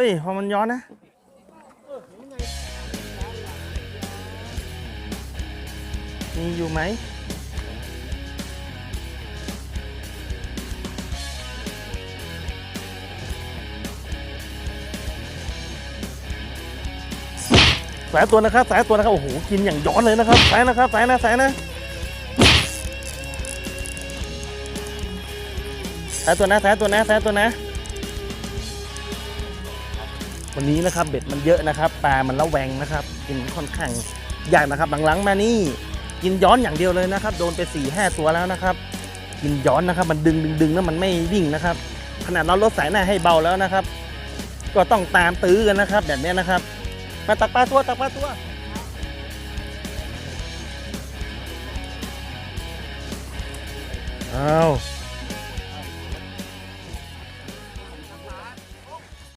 ฮ้ย พอมันย้อนนะมีอยู่ไหมสายตัวนะครับสายตัวนะครับ โอ้โห กินอย่างย้อนเลยนะครับสายนะครับสายนะสายนะสายตัวนะสายตัวนะสายตัวนะ วันนี้นะครับเบ็ดมันเยอะนะครับปลามันละแวงนะครับกินค่อนข้างยากนะครับหลังๆมานี่กินย้อนอย่างเดียวเลยนะครับ โดนไป4ี่ห้าตัวแล้วนะครับ กินย้อนนะครับ มันดึงดึงดึงแล้วมันไม่วิ่งนะครับ ขนาดเราลดสายหน้าให้เบาแล้วนะครับ ก็ต้องตามตื้อกันนะครับ แบบนี้นะครับ มาตักปลาตัวตักปลาตัวอ้าว